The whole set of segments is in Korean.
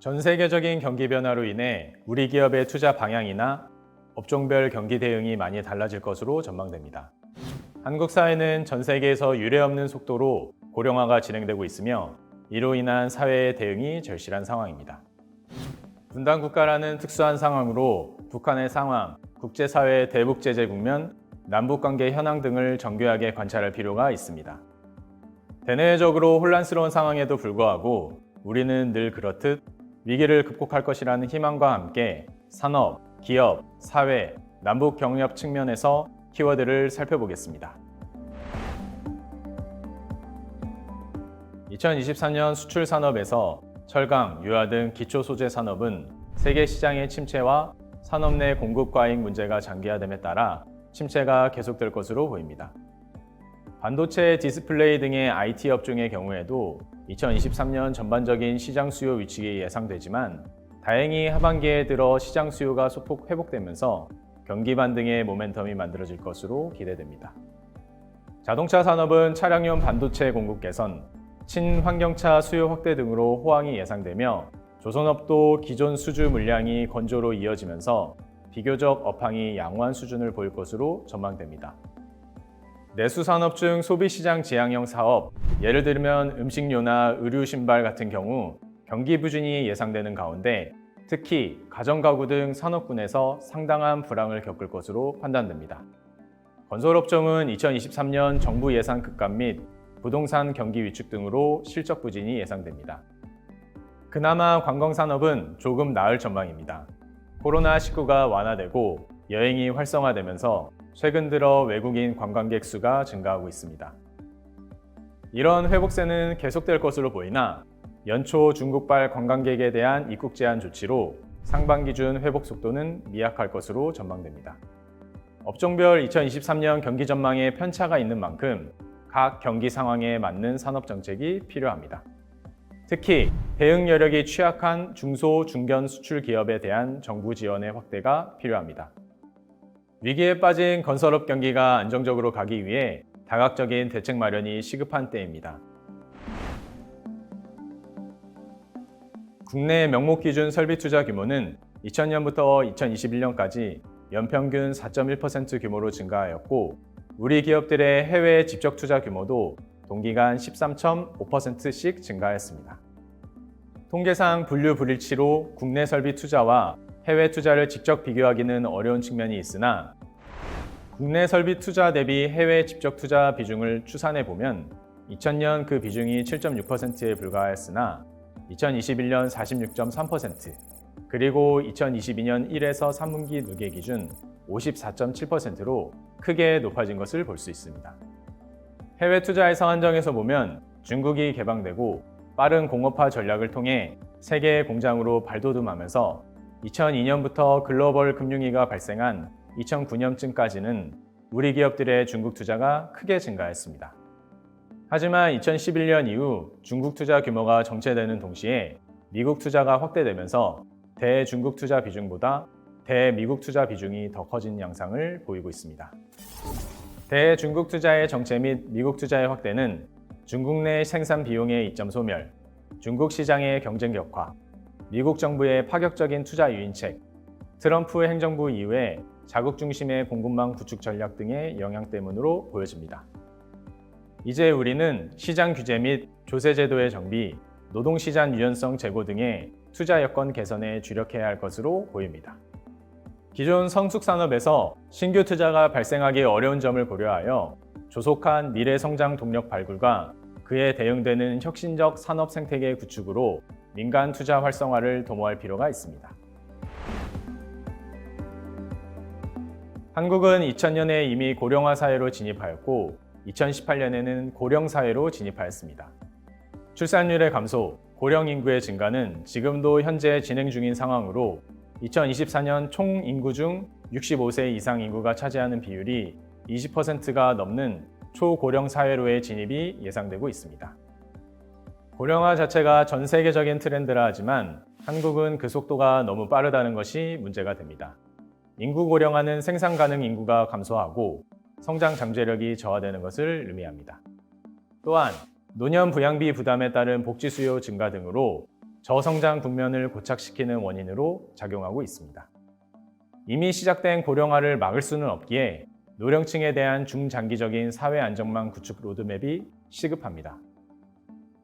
전 세계적인 경기 변화로 인해 우리 기업의 투자 방향이나 업종별 경기 대응이 많이 달라질 것으로 전망됩니다. 한국 사회는 전 세계에서 유례없는 속도로 고령화가 진행되고 있으며 이로 인한 사회의 대응이 절실한 상황입니다. 분단 국가라는 특수한 상황으로 북한의 상황, 국제사회의 대북 제재 국면, 남북 관계 현황 등을 정교하게 관찰할 필요가 있습니다. 대내적으로 혼란스러운 상황에도 불구하고 우리는 늘 그렇듯 위기를 극복할 것이라는 희망과 함께 산업, 기업, 사회, 남북 경협 측면에서 키워드를 살펴보겠습니다. 2023년 수출 산업에서 철강, 유화 등 기초 소재 산업은 세계 시장의 침체와 산업 내 공급 과잉 문제가 장기화됨에 따라 침체가 계속될 것으로 보입니다. 반도체, 디스플레이 등의 IT 업종의 경우에도 2023년 전반적인 시장 수요 위축이 예상되지만 다행히 하반기에 들어 시장 수요가 소폭 회복되면서 경기 반등의 모멘텀이 만들어질 것으로 기대됩니다. 자동차 산업은 차량용 반도체 공급 개선, 친환경차 수요 확대 등으로 호황이 예상되며 조선업도 기존 수주 물량이 건조로 이어지면서 비교적 업황이 양호한 수준을 보일 것으로 전망됩니다. 내수 산업 중 소비 시장 지향형 사업, 예를 들면 음식료나 의류 신발 같은 경우 경기 부진이 예상되는 가운데 특히 가정가구 등 산업군에서 상당한 불황을 겪을 것으로 판단됩니다. 건설업종은 2023년 정부 예산 급감 및 부동산 경기 위축 등으로 실적 부진이 예상됩니다. 그나마 관광산업은 조금 나을 전망입니다. 코로나19가 완화되고 여행이 활성화되면서 최근 들어 외국인 관광객 수가 증가하고 있습니다. 이런 회복세는 계속될 것으로 보이나 연초 중국발 관광객에 대한 입국 제한 조치로 상반기 준 회복 속도는 미약할 것으로 전망됩니다. 업종별 2023년 경기 전망에 편차가 있는 만큼 각 경기 상황에 맞는 산업 정책이 필요합니다. 특히 대응 여력이 취약한 중소 중견 수출 기업에 대한 정부 지원의 확대가 필요합니다. 위기에 빠진 건설업 경기가 안정적으로 가기 위해 다각적인 대책 마련이 시급한 때입니다. 국내 명목 기준 설비 투자 규모는 2000년부터 2021년까지 연평균 4.1% 규모로 증가하였고 우리 기업들의 해외 직접 투자 규모도 동기간 13.5%씩 증가했습니다. 통계상 분류 불일치로 국내 설비 투자와 해외 투자를 직접 비교하기는 어려운 측면이 있으나 국내 설비 투자 대비 해외 직접 투자 비중을 추산해 보면 2000년 그 비중이 7.6%에 불과했으나 2021년 46.3% 그리고 2022년 1에서 3분기 누계 기준 54.7%로 크게 높아진 것을 볼 수 있습니다. 해외 투자의 상한정에서 보면 중국이 개방되고 빠른 공업화 전략을 통해 세계의 공장으로 발돋움하면서 2002년부터 글로벌 금융위가 발생한 2009년쯤까지는 우리 기업들의 중국 투자가 크게 증가했습니다. 하지만 2011년 이후 중국 투자 규모가 정체되는 동시에 미국 투자가 확대되면서 대중국 투자 비중보다 대미국 투자 비중이 더 커진 양상을 보이고 있습니다. 대중국 투자의 정체 및 미국 투자의 확대는 중국 내 생산 비용의 이점 소멸, 중국 시장의 경쟁 격화, 미국 정부의 파격적인 투자 유인책, 트럼프 행정부 이후에 자국 중심의 공급망 구축 전략 등의 영향 때문으로 보여집니다. 이제 우리는 시장 규제 및 조세 제도의 정비, 노동시장 유연성 제고 등의 투자 여건 개선에 주력해야 할 것으로 보입니다. 기존 성숙 산업에서 신규 투자가 발생하기 어려운 점을 고려하여 조속한 미래 성장 동력 발굴과 그에 대응되는 혁신적 산업 생태계 구축으로 민간 투자 활성화를 도모할 필요가 있습니다. 한국은 2000년에 이미 고령화 사회로 진입하였고 2018년에는 고령 사회로 진입하였습니다. 출산율의 감소, 고령 인구의 증가는 지금도 현재 진행 중인 상황으로 2024년 총 인구 중 65세 이상 인구가 차지하는 비율이 20%가 넘는 초고령 사회로의 진입이 예상되고 있습니다. 고령화 자체가 전 세계적인 트렌드라 하지만 한국은 그 속도가 너무 빠르다는 것이 문제가 됩니다. 인구 고령화는 생산 가능 인구가 감소하고 성장 잠재력이 저하되는 것을 의미합니다. 또한 노년 부양비 부담에 따른 복지 수요 증가 등으로 저성장 국면을 고착시키는 원인으로 작용하고 있습니다. 이미 시작된 고령화를 막을 수는 없기에 노령층에 대한 중장기적인 사회 안정망 구축 로드맵이 시급합니다.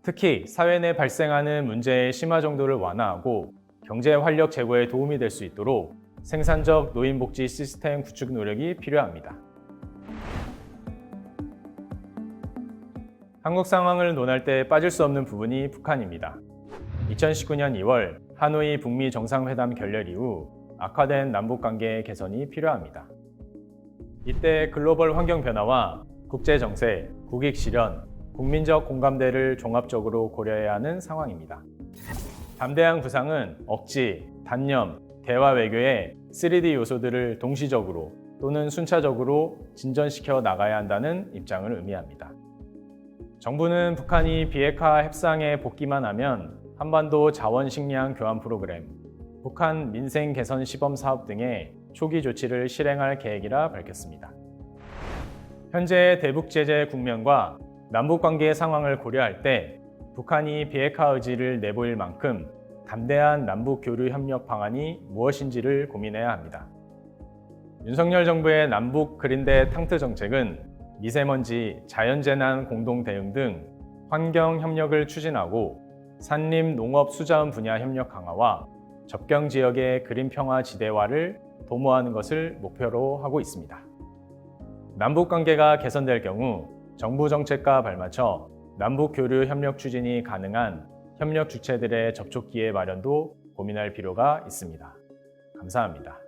특히 사회 내 발생하는 문제의 심화 정도를 완화하고 경제 활력 제고에 도움이 될 수 있도록 생산적 노인복지 시스템 구축 노력이 필요합니다. 한국 상황을 논할 때 빠질 수 없는 부분이 북한입니다. 2019년 2월 하노이 북미 정상회담 결렬 이후 악화된 남북 관계 개선이 필요합니다. 이때 글로벌 환경 변화와 국제 정세, 국익 실현, 국민적 공감대를 종합적으로 고려해야 하는 상황입니다. 담대한 구상은 억지, 단념, 대화 외교의 3D 요소들을 동시적으로 또는 순차적으로 진전시켜 나가야 한다는 입장을 의미합니다. 정부는 북한이 비핵화 협상에 복귀만 하면 한반도 자원 식량 교환 프로그램, 북한 민생 개선 시범 사업 등의 초기 조치를 실행할 계획이라 밝혔습니다. 현재 대북 제재 국면과 남북 관계 상황을 고려할 때 북한이 비핵화 의지를 내보일 만큼 담대한 남북 교류 협력 방안이 무엇인지를 고민해야 합니다. 윤석열 정부의 남북 그린대 탕트 정책은 미세먼지, 자연재난 공동 대응 등 환경 협력을 추진하고 산림, 농업, 수자원 분야 협력 강화와 접경 지역의 그린 평화 지대화를 도모하는 것을 목표로 하고 있습니다. 남북 관계가 개선될 경우 정부 정책과 발맞춰 남북 교류 협력 추진이 가능한 협력 주체들의 접촉 기회 마련도 고민할 필요가 있습니다. 감사합니다.